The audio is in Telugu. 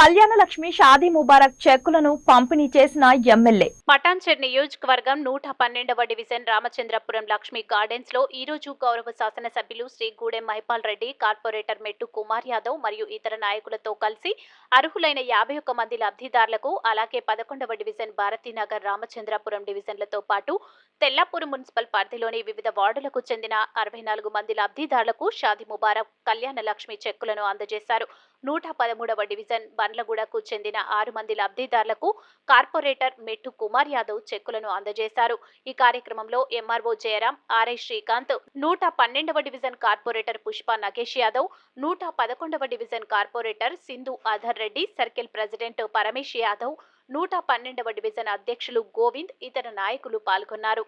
కళ్యాణ లక్ష్మి షాదీ ముబారక్ చెక్కులను పంపిణీ చేసిన ఎమ్మెల్యే. పటాన్చెర్ నియోజకవర్గం నూట పన్నెండవ డివిజన్ రామచంద్రపురం లక్ష్మీ గార్డెన్స్లో ఈ రోజు గౌరవ శాసనసభ్యులు శ్రీ గూడెం మహిపాల్ రెడ్డి కార్పొరేటర్ మెట్టు కుమార్ యాదవ్ మరియు ఇతర నాయకులతో కలిసి అర్హులైన యాభై ఒక్క మంది లబ్ధిదారులకు అలాగే పదకొండవ డివిజన్ భారతీనగర్ రామచంద్రపురం డివిజన్లతో పాటు తెల్లాపూర్ మున్సిపల్ పరిధిలోని వివిధ వార్డులకు చెందిన అరవై నాలుగు మంది లబ్ధిదారులకు షాది ముబారక్ కళ్యాణ లక్ష్మి చెక్కులను అందజేశారు. నూట పదమూడవ డివిజన్ బండ్లగూడకు చెందిన ఆరు మంది లబ్ధిదారులకు కార్పొరేటర్ మెట్టు కుమార్ యాదవ్ చెక్కులను అందజేశారు. ఈ కార్యక్రమంలో ఎంఆర్ఓ జయరాం ఆర్ఐ శ్రీకాంత్ నూట పన్నెండవ డివిజన్ కార్పొరేటర్ పుష్ప నగేష్ యాదవ్ నూట పదకొండవ division corporator Sindhu Adhar Reddy circle president Paramesh Yadav నూట పన్నెండవ డివిజన్ అధ్యక్షులు గోవింద్ ఇతర నాయకులు పాల్గొన్నారు.